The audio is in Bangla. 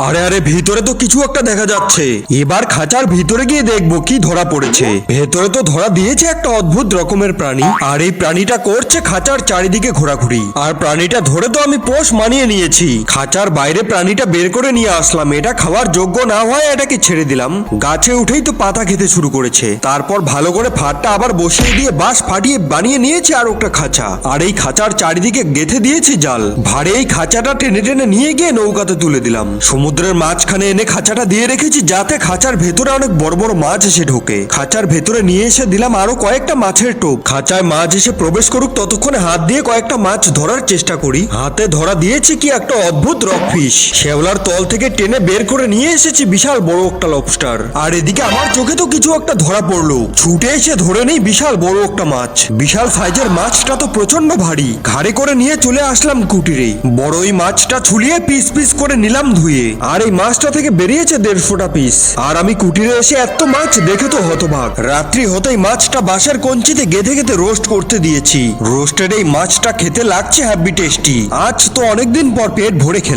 আরে আরে, ভিতরে তো কিছু একটা দেখা যাচ্ছে। এবার খাঁচার ভিতরে গিয়ে দেখব কি ধরা পড়েছে। ভেতরে তো ধরা দিয়েছে একটা অদ্ভুত রকমের প্রাণী। আর এই প্রাণীটা করছে খাঁচার চারিদিকে ঘোরাঘুরি। আর প্রাণীটা ধরে তো আমি পোষ মানিয়ে নিয়েছি। খাঁচার বাইরে প্রাণীটা বের করে নিয়ে আসলাম। এটা খাওয়ার যোগ্য না হয় এটাকে ছেড়ে দিলাম। গাছে উঠেই তো পাতা খেতে শুরু করেছে। তারপর ভালো করে ফাটটা আবার বসিয়ে দিয়ে বাঁশ ফাটিয়ে বানিয়ে নিয়েছে আর একটা খাঁচা। আর এই খাঁচার চারিদিকে গেথে দিয়েছে জাল। ভারে এই খাঁচাটা টেনে টেনে নিয়ে গিয়ে নৌকাতে তুলে দিলাম। সমুদ্রের মাঝখানে এনে খাঁচাটা দিয়ে রেখেছি, যাতে খাঁচার ভেতরে অনেক বড় বড় মাছ এসে ঢোকে। খাঁচার ভেতরে নিয়ে এসে দিলাম আরও কয়েকটা মাছের টোপ। খাঁচায় মাছ এসে প্রবেশ করুক, ততক্ষণে হাত দিয়ে কয়েকটা মাছ ধরার চেষ্টা করি। হাতে ধরা দিয়েছি কি একটা অদ্ভুত রক ফিশ। শেওলার তল থেকে টেনে বের করে নিয়ে এসেছি বিশাল বড় একটা লবস্টার আর এদিকে আমার চোখে তো কিছু একটা ধরা পড়ল। ছুটে এসে ধরে নেই বিশাল বড় একটা মাছ। বিশাল সাইজের মাছটা তো প্রচণ্ড ভারী। ঘাড়ে করে নিয়ে চলে আসলাম কুটিরে। বড় ওই মাছটা ছুলিয়ে পিস পিস করে নিলাম ধুয়ে। আর এই মাছটা থেকে বেরিয়েছে দেড় ফোটা পিস আর আমি কুটিরে এসে এত মাছ দেখে তো হতবাক রাত্রি হতেই মাছটা বাসার কঞ্চিতে গেঁথে গেঁথে রোস্ট করতে দিয়েছি। রোস্টেড এই মাছটা খেতে লাগছে হ্যাপি টেস্টি। আজ তো অনেকদিন পর পেট ভরে খেলাম।